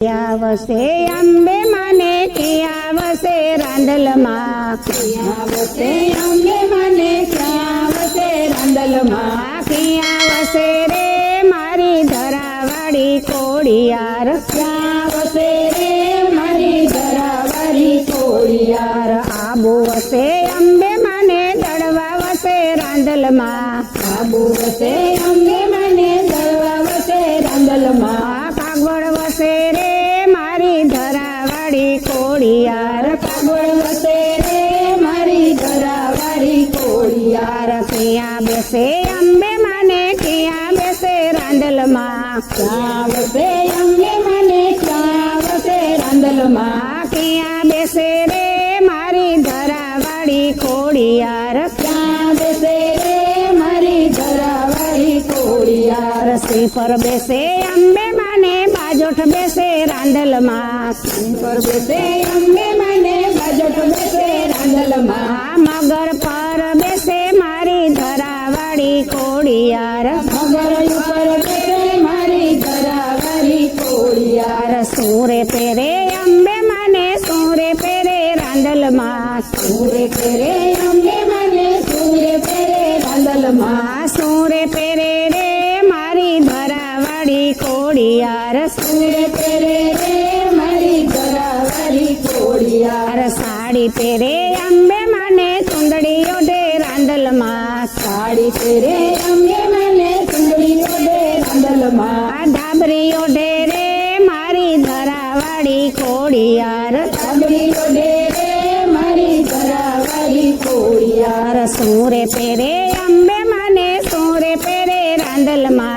આવશે અંબે મને કે આવશે રાંદલમાં આવશે અંબે મને ક્યાં આવશે રાંદલમાં કે આવશે રે મારી ધરાવાળી કોડિયાર ક્યાં આવશે રે મારી ધરાવાળી કોળિયાર. આબુ વસે અંબે મને દળવા વસે રાંદલમાં આબુ વસે અંબે મારી ધરાવાળી કોડિયાર કાગળ વસે રે મારી ધરાવાળી કોળિયાર યાર ક્યાં બેસે અંબે મને ક્યાં બેસે રાંદલમાં ક્યાં વસે અંબે મને ક્યાં વસે રાંદલમાં આ ક્યાં બેસે રે મારી ધરાવાળી કોડિયાર ક્યાં બેસે રે મારી ધરાવાળી કોળિયાર રસી પર બેસે અંબે મને બાજોઠ બેસે રાંદલમાં પર બેસે અંબે મને બાજટ બેસે રાંદલમાં આ મગર પર બેસે મારી ધરાવાળી કોડિયાર મગર ઉપર બેસે મારી ધરાવાળી કોળિયાર યાર સૂરે પેરે અંબે મને સૂરે પેરે રાંદલમાં સૂરે પેરે અંબે अर साड़ी तेरे अम्बे मने सुंदरियो दे रंडल मा। साड़ी तेरे अम्बे मने सुंदरियो दे रंडल मा। डाबरियो दे रे मारी धरावाड़ी कोड़िया अर डाबरियो मारी धरावाड़ी कोड़िया अर सूरे तेरे अम्बे माने सूरे पेरे रंडल मा।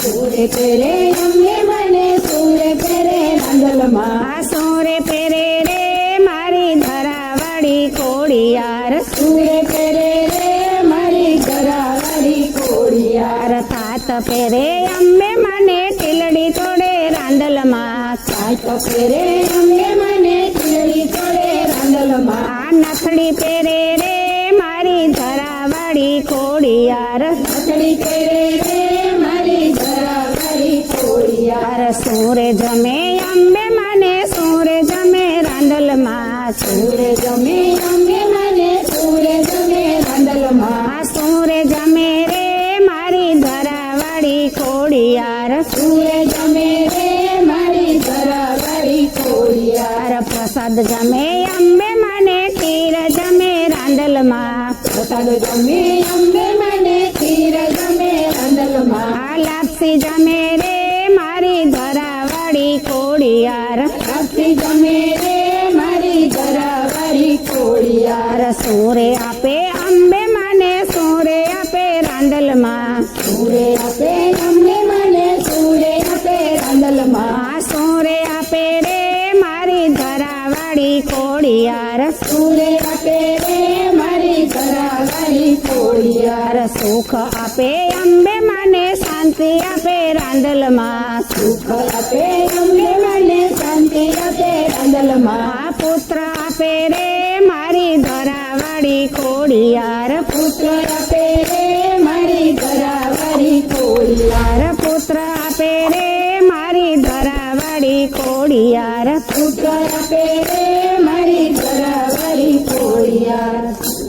सूरे तेरे रंगे मने सूरे तेरे रंगलमा सूरे तेरे रे मारी धरावड़ी कोड़ी यार सूरे तेरे रे मारी धरावड़ी कोड़ी यार तात तेरे मने टिलड़ी तोड़े रंगलमा तात तेरे अम्मे मने टिलड़ी तोड़े रंगलमा नथड़ी तेरे रे मारी धरावड़ी कोड़ी यार नथड़ी કોળિયાર યાર સૂરે જમે અંબે મને સૂરે જમે રાંદલમાં સૂરે જમે અંબે મને સૂરે જમે રાંદલમાં આ સૂરે જમે રે મારી ધરાવાળી કોડિયાર સૂરે જમે રે મારી ધરાવાળી કોળિયાર યાર પ્રસાદ જમે અંબે મને ખીર જમે રાંદલમાં પ્રસાદ જમે અંબે મને ખીર જમે રાંદલમાં આ લાપસી જમે રે મારી ધરાવાળી કોડિયાર આપતી જમે રે મારી ધરાવાળી કોળિયાર સોરે આપે અંબે મને સોરે આપે રાંદલમાં સોરે આપે અંબે મને સોરે આપે રાંદલમાં સૂરે આપે રે મારી ધરાવાળી કોડિયાર સોરે આપે રે મારી ધરાવાળી કોળિયાર સુખ આપે અંબે મને શાંતિ આપે રાંદલમાં. સુખ આપે અંબે મને શાંતિ આપે રાંદલમાં. પુત્ર આપે રે, મારી ધરાવાળી કોડિયાર પુત્ર આપે રે, મારી ધરાવાળી કોળિયાર પુત્ર આપે રે, મારી ધરાવાળી કોડિયાર પુત્ર આપે રે, મારી ધરાવાળી કોળિયાર